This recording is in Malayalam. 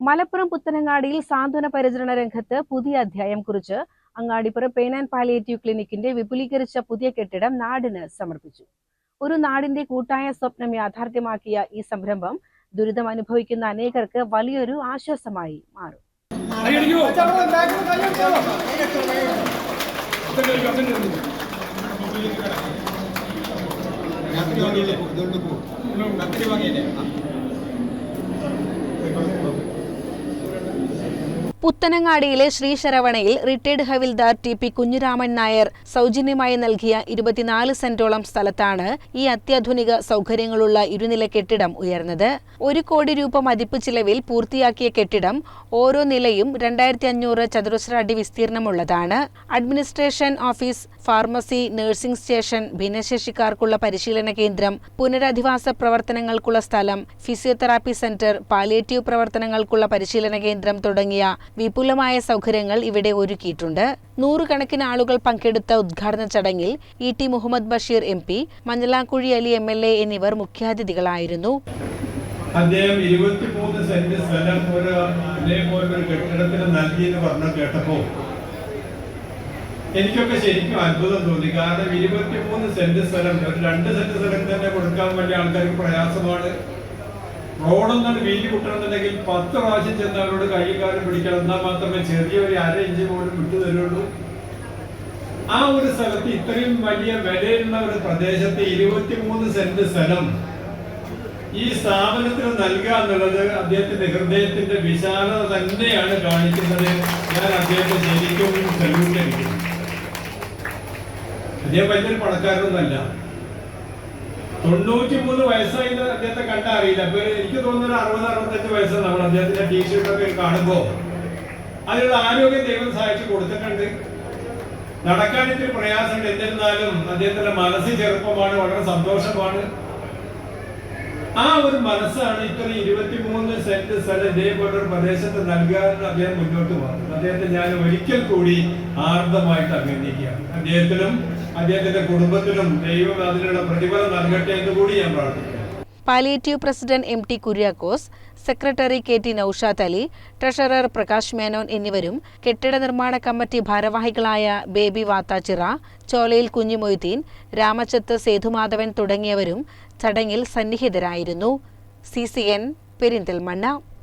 മലപ്പുറം പുത്തനങ്ങാടിയിൽ സാന്ത്വന പരിചരണ രംഗത്ത് പുതിയ അധ്യായം കുറിച്ച് അങ്ങാടിപ്പുറം പെയിൻ ആൻഡ് പാലിയേറ്റീവ് ക്ലിനിക്കിന്റെ വിപുലീകരിച്ച പുതിയ കെട്ടിടം നാടിന് സമർപ്പിച്ചു ഒരു നാടിന്റെ കൂട്ടായ സ്വപ്നം യാഥാർത്ഥ്യമാക്കിയ ഈ സംരംഭം ദുരിതം അനുഭവിക്കുന്ന അനേകർക്ക് വലിയൊരു ആശ്വാസമായി മാറും ഇതുകൊണ്ട് പോകും വാങ്ങിയില്ലേ. പുത്തനങ്ങാടിയിലെ ശ്രീശരവണയിൽ retired havildar T P Kunhuraman Nair സൗജന്യമായി നൽകിയ ഇരുപത്തിനാല് സെന്റോളം സ്ഥലത്താണ് ഈ അത്യാധുനിക സൗകര്യങ്ങളുള്ള ഇരുനില കെട്ടിടം ഉയർന്നത്. ഒരു കോടി രൂപ മതിപ്പ് ചിലവിൽ പൂർത്തിയാക്കിയ കെട്ടിടം ഓരോ നിലയും രണ്ടായിരത്തി അഞ്ഞൂറ് ചതുരശ്ര അടി വിസ്തീർണമുള്ളതാണ്. Administration office pharmacy nursing station ഭിന്നശേഷിക്കാർക്കുള്ള പരിശീലന കേന്ദ്രം പുനരധിവാസ പ്രവർത്തനങ്ങൾക്കുള്ള സ്ഥലം ഫിസിയോതെറാപ്പി സെന്റർ പാലിയേറ്റീവ് പ്രവർത്തനങ്ങൾക്കുള്ള പരിശീലന കേന്ദ്രം തുടങ്ങിയ വിപുലമായ സൗകര്യങ്ങൾ ഇവിടെ ഒരുക്കിയിട്ടുണ്ട്. നൂറുകണക്കിന് ആളുകൾ പങ്കെടുത്ത ഉദ്ഘാടന ചടങ്ങിൽ E T Muhammed Basheer M P Manjalamkuzhi Ali M L A എന്നിവർ മുഖ്യാതിഥികളായിരുന്നു. അദ്ദേഹം ഇരുപത്തിമൂന്ന് സെന്റ് സ്ഥലം ഒരു ഒരു കെട്ടിടത്തിന് നൽകി എന്ന് കേട്ടപ്പോ എനിക്കൊക്കെ ശരിക്കും അത്ഭുതം തോന്നി. കാരണം ഇരുപത്തിമൂന്ന് സെന്റ് സ്ഥലം ഒരു രണ്ട് സെന്റ് സ്ഥലം തന്നെ കൊടുക്കാൻ വേണ്ടി ആൾക്കാർക്ക് പ്രയാസമാണ്. റോഡൊന്നും വീതി കുട്ടണമെന്നുണ്ടെങ്കിൽ പത്ത് പ്രാവശ്യം ചെന്ന് അവരോട് കൈയും കാലം പിടിക്കണം. എന്നാൽ മാത്രമേ ചെറിയൊരു അര ഇഞ്ച് പോലും വിട്ടു തരുള്ളൂ. ആ ഒരു സ്ഥലത്ത് ഇത്രയും വലിയ വിലയുള്ള ഒരു പ്രദേശത്ത് ഇരുപത്തിമൂന്ന് സെന്റ് സ്ഥലം ഈ സ്ഥാപനത്തിന് നൽകുക എന്നുള്ളത് അദ്ദേഹത്തിന്റെ ഹൃദയത്തിന്റെ വിശാലത തന്നെയാണ് കാണിക്കുന്നത്. ഞാൻ അദ്ദേഹത്തെ ശരിക്കും അദ്ദേഹം വലിയൊരു പണക്കാരനൊന്നല്ല തൊണ്ണൂറ്റി മൂന്ന് വയസ്സായി അദ്ദേഹത്തെ കണ്ട അറിയില്ല. അപ്പൊ എനിക്ക് തോന്നുന്നു അറുപത് അറുപത്തഞ്ച് വയസ്സാണ് നമ്മൾ അദ്ദേഹത്തിന്റെ ടീഷർട്ടൊക്കെ കാണുമ്പോ അതിനുള്ള ആരോഗ്യം ദൈവം സഹായിച്ചു കൊടുത്തിട്ടുണ്ട്. നടക്കാൻ ഇത്തിരി പ്രയാസമുണ്ട്. എന്നിരുന്നാലും അദ്ദേഹത്തിന്റെ മനസ്സ് ചെറുപ്പമാണ് വളരെ സന്തോഷമാണ്. ആ ഒരു മനസ്സാണ് ഇത്ര ഇരുപത്തിമൂന്ന് സെന്റ് സ്ഥലം ഇതേപോലെ ഒരു പ്രദേശത്ത് നൽകാൻ അദ്ദേഹം മുന്നോട്ട് പോകുന്നത് അദ്ദേഹത്തെ ഞാൻ ഒരിക്കൽ കൂടി ആർദ്രമായിട്ട് അഭിനന്ദിക്കുകയാണ്. അദ്ദേഹത്തിനും അദ്ദേഹത്തിന്റെ കുടുംബത്തിനും ദൈവം അതിനുള്ള പ്രതിഫലം നൽകട്ടെ എന്ന് കൂടി ഞാൻ പ്രാർത്ഥിക്കുന്നു. Palliative president M T Kuriakose secretary K T Noushad Ali treasurer Prakash Menon എന്നിവരും കെട്ടിട നിർമ്മാണ കമ്മിറ്റി ഭാരവാഹികളായ ബേബി വാത്താച്ചിറ ചോലയിൽ കുഞ്ഞിമൊയ്തീൻ രാമച്ചത്ത് സേതുമാധവൻ തുടങ്ങിയവരും ചടങ്ങിൽ സന്നിഹിതരായിരുന്നു. C C N Perinthalmanna.